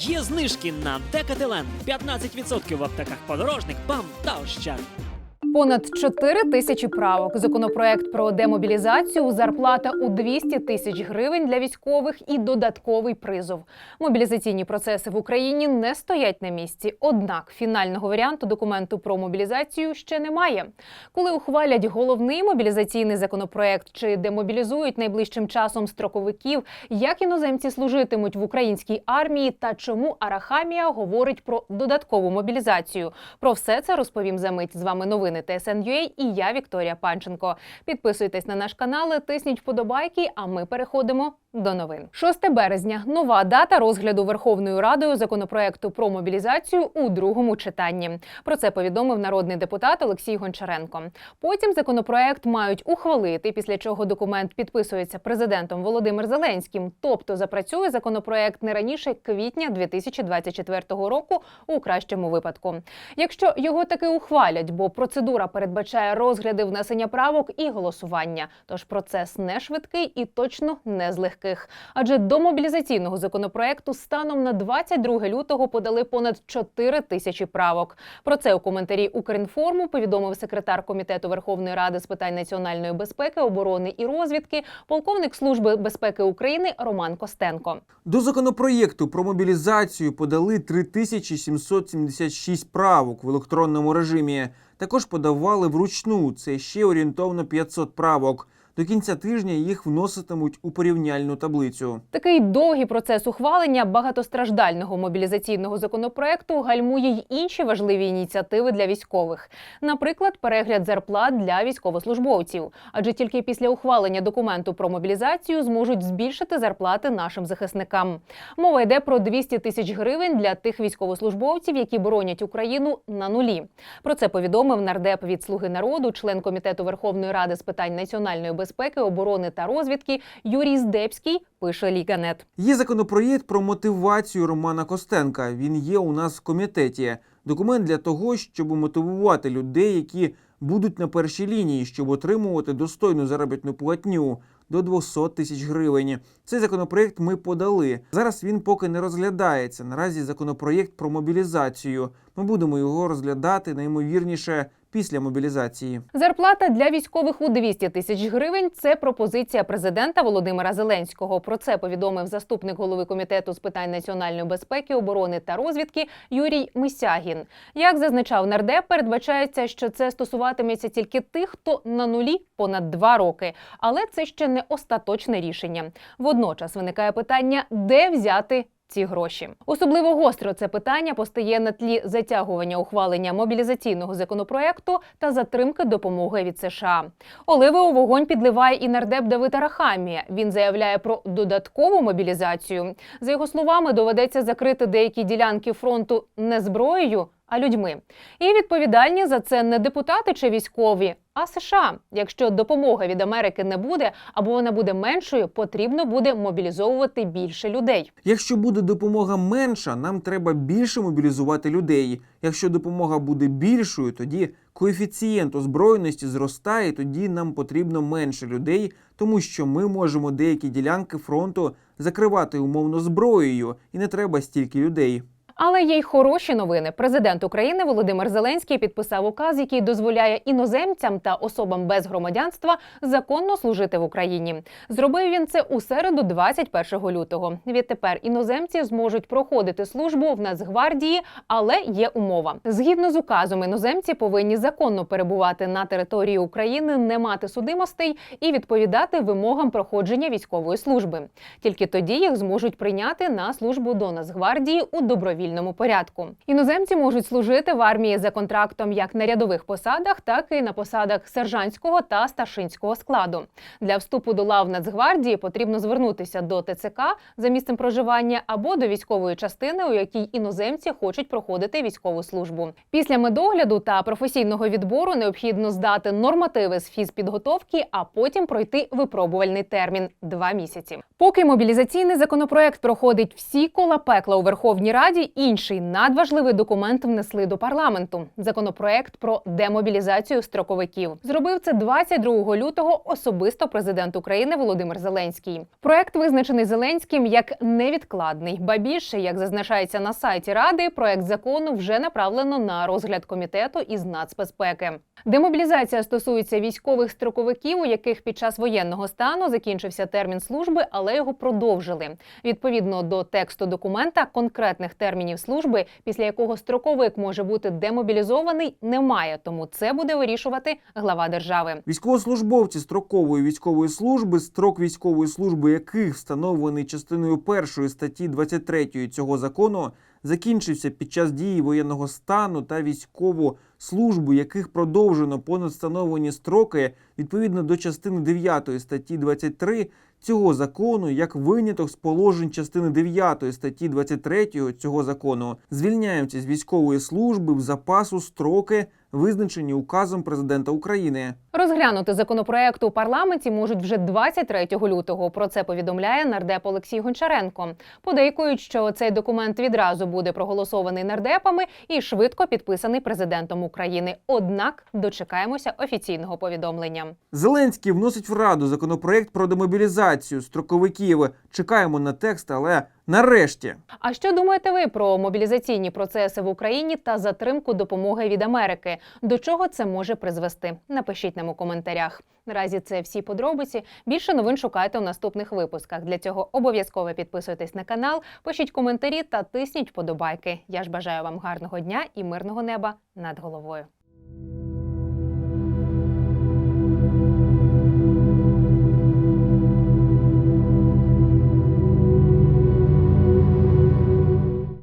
Є знижки на Декателен 15% в аптеках подорожник, БАМ та Ощад. Понад 4 тисячі правок. Законопроект про демобілізацію, зарплата у 200 тисяч гривень для військових і додатковий призов. Мобілізаційні процеси в Україні не стоять на місці. Однак фінального варіанту документу про мобілізацію ще немає. Коли ухвалять головний мобілізаційний законопроект чи демобілізують найближчим часом строковиків, як іноземці служитимуть в українській армії та чому Арахамія говорить про додаткову мобілізацію. Про все це розповім за мить. З вами новини ТСН.UA і я Вікторія Панченко. Підписуйтесь на наш канал, тисніть вподобайки. А ми переходимо до новин. 6 березня. Нова дата розгляду Верховною Радою законопроекту про мобілізацію у другому читанні. Про це повідомив народний депутат Олексій Гончаренко. Потім законопроект мають ухвалити, після чого документ підписується президентом Володимир Зеленським. Тобто запрацює законопроект не раніше квітня 2024 року у кращому випадку. Якщо його таки ухвалять, бо процедура передбачає розгляди внесення правок і голосування. Тож процес не швидкий і точно не з легких. Адже до мобілізаційного законопроекту станом на 22 лютого подали понад 4 тисячі правок. Про це у коментарі Укрінформу повідомив секретар комітету Верховної Ради з питань національної безпеки, оборони і розвідки, полковник служби безпеки України Роман Костенко. До законопроєкту про мобілізацію подали 3776 правок в електронному режимі. Також подавали вручну. Це ще орієнтовно 500 правок. До кінця тижня їх вноситимуть у порівняльну таблицю. Такий довгий процес ухвалення багатостраждального мобілізаційного законопроекту гальмує й інші важливі ініціативи для військових, наприклад, перегляд зарплат для військовослужбовців. Адже тільки після ухвалення документу про мобілізацію зможуть збільшити зарплати нашим захисникам. Мова йде про 200 тисяч гривень для тих військовослужбовців, які боронять Україну на нулі. Про це повідомив нардеп від Слуги народу, член комітету Верховної Ради з питань національної безпеки, оборони та розвідки Юрій Здебський. Пише Ліганет. Є законопроєкт про мотивацію Романа Костенка. Він є у нас в комітеті. Документ для того, щоб мотивувати людей, які будуть на першій лінії, щоб отримувати достойну заробітну платню до 200 тисяч гривень. Цей законопроєкт ми подали. Зараз він поки не розглядається. Наразі законопроєкт про мобілізацію. Ми будемо його розглядати наймовірніше після мобілізації. Зарплата для військових у 200 тисяч гривень це пропозиція президента Володимира Зеленського. Про це повідомив заступник голови комітету з питань національної безпеки, оборони та розвідки Юрій Мисягін. Як зазначав нардеп, передбачається, що це стосуватиметься тільки тих, хто на нулі понад два роки. Але це ще не остаточне рішення. Водночас виникає питання, де взяти. Ці гроші особливо гостро це питання постає на тлі затягування ухвалення мобілізаційного законопроекту та затримки допомоги від США. Оливи у вогонь підливає і нардеп Давид Арахамія. Він заявляє про додаткову мобілізацію. За його словами, доведеться закрити деякі ділянки фронту не зброєю, а людьми. І відповідальні за це не депутати чи військові, а США. Якщо допомоги від Америки не буде або вона буде меншою, потрібно буде мобілізовувати більше людей. Якщо буде допомога менша, нам треба більше мобілізувати людей. Якщо допомога буде більшою, тоді коефіцієнт озброєності зростає, тоді нам потрібно менше людей, тому що ми можемо деякі ділянки фронту закривати умовно зброєю, і не треба стільки людей. Але є й хороші новини. Президент України Володимир Зеленський підписав указ, який дозволяє іноземцям та особам без громадянства законно служити в Україні. Зробив він це у середу, 21 лютого. Відтепер іноземці зможуть проходити службу в Нацгвардії, але є умова. Згідно з указом, іноземці повинні законно перебувати на території України, не мати судимостей і відповідати вимогам проходження військової служби. Тільки тоді їх зможуть прийняти на службу до Нацгвардії у добровільному порядку. Іноземці можуть служити в армії за контрактом як на рядових посадах, так і на посадах сержантського та старшинського складу. Для вступу до лав Нацгвардії потрібно звернутися до ТЦК за місцем проживання або до військової частини, у якій іноземці хочуть проходити військову службу. Після медогляду та професійного відбору необхідно здати нормативи з фізпідготовки, а потім пройти випробувальний термін два місяці. Поки мобілізаційний законопроект проходить всі кола пекла у Верховній Раді інший надважливий документ внесли до парламенту законопроект про демобілізацію строковиків. Зробив це 22 лютого особисто президент України Володимир Зеленський. Проект визначений Зеленським як невідкладний. Ба більше, як зазначається на сайті ради, проект закону вже направлено на розгляд комітету із нацбезпеки. Демобілізація стосується військових строковиків, у яких під час воєнного стану закінчився термін служби, але його продовжили. Відповідно до тексту документа, конкретних термінів служби, після якого строковик може бути демобілізований, немає. Тому це буде вирішувати глава держави. Військовослужбовці строкової військової служби, строк військової служби яких встановлений частиною першої статті 23 цього закону, закінчився під час дії воєнного стану та військову службу, яких продовжено понад встановлені строки відповідно до частини 9 статті 23 цього закону, як виняток з положень частини 9 статті 23 цього закону, звільняються з військової служби в запасу строки, визначені указом президента України. Розглянути законопроект у парламенті можуть вже 23 лютого. Про це повідомляє нардеп Олексій Гончаренко. Подейкують, що цей документ відразу буде проголосований нардепами і швидко підписаний президентом України. Однак дочекаємося офіційного повідомлення. Зеленський вносить в раду законопроект про демобілізацію строковиків. Чекаємо на текст, але нарешті. А що думаєте ви про мобілізаційні процеси в Україні та затримку допомоги від Америки? До чого це може призвести? Напишіть нам у коментарях. Наразі це всі подробиці. Більше новин шукайте у наступних випусках. Для цього обов'язково підписуйтесь на канал, пишіть коментарі та тисніть вподобайки. Я ж бажаю вам гарного дня і мирного неба над головою.